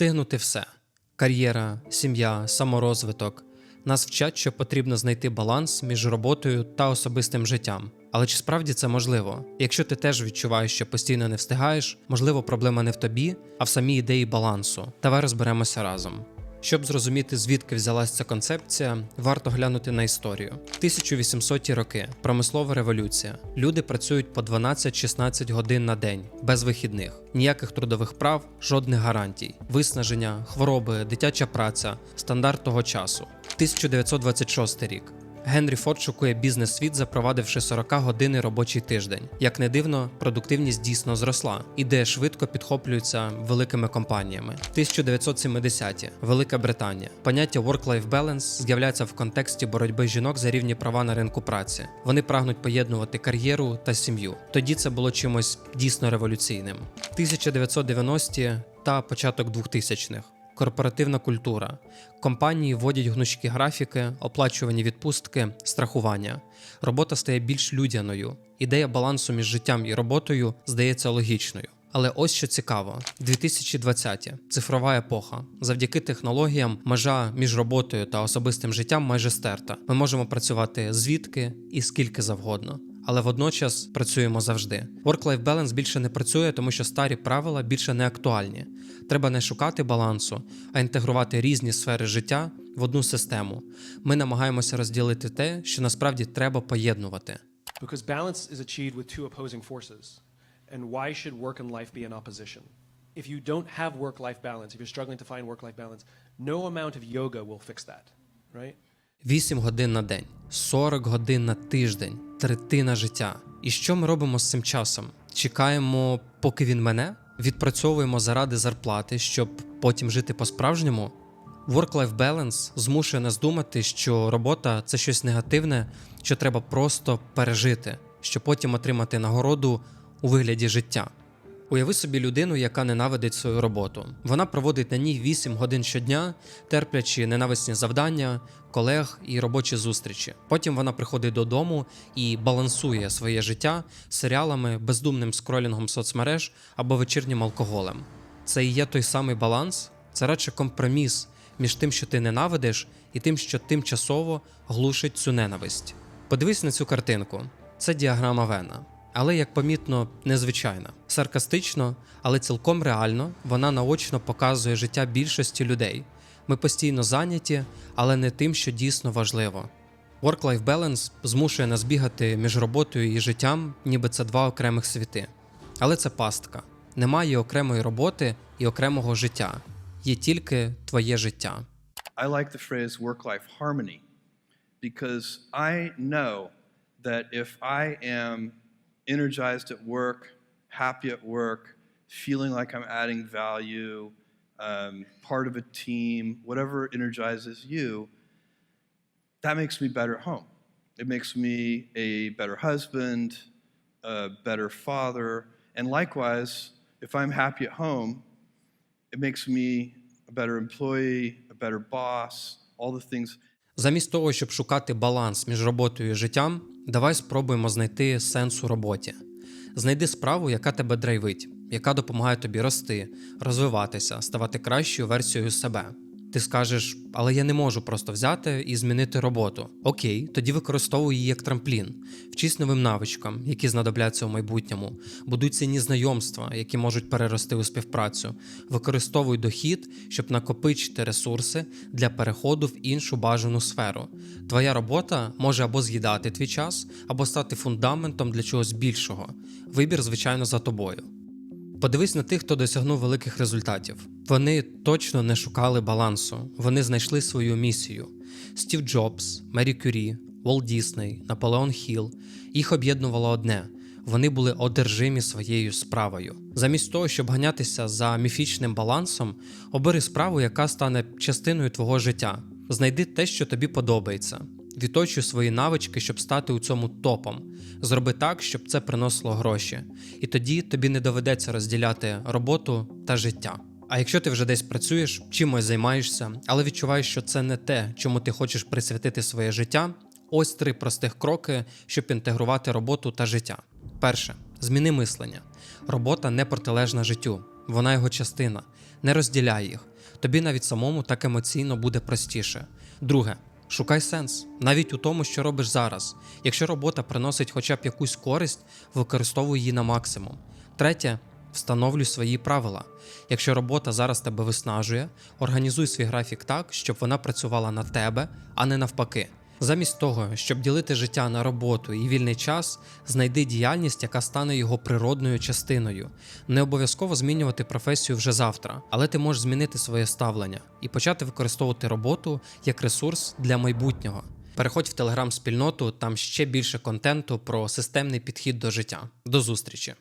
Встигнути все: кар'єра, сім'я, саморозвиток. Нас вчать, що потрібно знайти баланс між роботою та особистим життям. Але чи справді це можливо? Якщо ти теж відчуваєш, що постійно не встигаєш, можливо, проблема не в тобі, а в самій ідеї балансу. Давай розберемося разом. Щоб зрозуміти, звідки взялась ця концепція, варто глянути на історію. 1800-ті роки промислова революція. Люди працюють по 12-16 годин на день, без вихідних, ніяких трудових прав, жодних гарантій, виснаження, хвороби, дитяча праця, стандарт того часу. 1926 рік. Генрі Форд шокує бізнес-світ, запровадивши 40 годинний робочий тиждень. Як не дивно, продуктивність дійсно зросла. Ідея швидко підхоплюється великими компаніями. 1970-ті. Велика Британія. Поняття work-life balance з'являється в контексті боротьби жінок за рівні права на ринку праці. Вони прагнуть поєднувати кар'єру та сім'ю. Тоді це було чимось дійсно революційним. 1990-ті та початок 2000-х. Корпоративна культура. Компанії вводять гнучкі графіки, оплачувані відпустки, страхування. Робота стає більш людяною. Ідея балансу між життям і роботою здається логічною. Але ось що цікаво: 2020 цифрова епоха. Завдяки технологіям межа між роботою та особистим життям майже стерта. Ми можемо працювати звідки і скільки завгодно. Але водночас працюємо завжди. Work-life balance більше не працює, тому що старі правила більше не актуальні. Треба не шукати балансу, а інтегрувати різні сфери життя в одну систему. Ми намагаємося розділити те, що насправді треба поєднувати. Because balance is achieved with two opposing forces. And why should work and life be in opposition? If you don't have work life balance, if you're struggling to find work life balance, no amount of yoga will fix that, right? 8 годин на день, 40 годин на тиждень, третина життя. І що ми робимо з цим часом? Чекаємо, поки він мене? Відпрацьовуємо заради зарплати, щоб потім жити по-справжньому? Work-life balance змушує нас думати, що робота це щось негативне, що треба просто пережити, щоб потім отримати нагороду у вигляді життя. Уяви собі людину, яка ненавидить свою роботу. Вона проводить на ній 8 годин щодня, терплячи ненависні завдання, колег і робочі зустрічі. Потім вона приходить додому і балансує своє життя серіалами, бездумним скролінгом соцмереж або вечірнім алкоголем. Це і є той самий баланс, це радше компроміс між тим, що ти ненавидиш, і тим, що тимчасово глушить цю ненависть. Подивись на цю картинку. Це діаграма Вена. Але, як помітно, незвичайна. Саркастично, але цілком реально вона наочно показує життя більшості людей. Ми постійно зайняті, але не тим, що дійсно важливо. Work-life balance змушує нас бігати між роботою і життям, ніби це два окремих світи. Але це пастка. Немає окремої роботи і окремого життя. Є тільки твоє життя. I like the phrase work life harmony because I know that if I am energized at work, happy at work, feeling like I'm adding value, um, part of a team, whatever energizes you, that makes me better at home. It makes me a better husband, a better father, and likewise, if I'm happy at home, it makes me a better employee, a better boss, all the things. Замість того, щоб шукати баланс між роботою і життям, давай спробуємо знайти сенс у роботі. Знайди справу, яка тебе драйвить, яка допомагає тобі рости, розвиватися, ставати кращою версією себе. Ти скажеш, але я не можу просто взяти і змінити роботу. Окей, тоді використовуй її як трамплін, вчись новим навичкам, які знадобляться у майбутньому, будуй цінні знайомства, які можуть перерости у співпрацю. Використовуй дохід, щоб накопичити ресурси для переходу в іншу бажану сферу. Твоя робота може або з'їдати твій час, або стати фундаментом для чогось більшого. Вибір, звичайно, за тобою. Подивись на тих, хто досягнув великих результатів. Вони точно не шукали балансу, вони знайшли свою місію. Стів Джобс, Мері Кюрі, Волт Дісней, Наполеон Хілл. Їх об'єднувало одне. Вони були одержимі своєю справою. Замість того, щоб ганятися за міфічним балансом, обери справу, яка стане частиною твого життя. Знайди те, що тобі подобається. Відточуй свої навички, щоб стати у цьому топом. Зроби так, щоб це приносило гроші. І тоді тобі не доведеться розділяти роботу та життя. А якщо ти вже десь працюєш, чимось займаєшся, але відчуваєш, що це не те, чому ти хочеш присвятити своє життя, ось три простих кроки, щоб інтегрувати роботу та життя. Перше зміни мислення. Робота не протилежна життю, вона його частина. Не розділяй їх. Тобі навіть самому так емоційно буде простіше. Друге, шукай сенс навіть у тому, що робиш зараз. Якщо робота приносить хоча б якусь користь, використовуй її на максимум. Третє, встановлюй свої правила. Якщо робота зараз тебе виснажує, організуй свій графік так, щоб вона працювала на тебе, а не навпаки. Замість того, щоб ділити життя на роботу і вільний час, знайди діяльність, яка стане його природною частиною. Не обов'язково змінювати професію вже завтра, але ти можеш змінити своє ставлення і почати використовувати роботу як ресурс для майбутнього. Переходь в телеграм-спільноту, там ще більше контенту про системний підхід до життя. До зустрічі!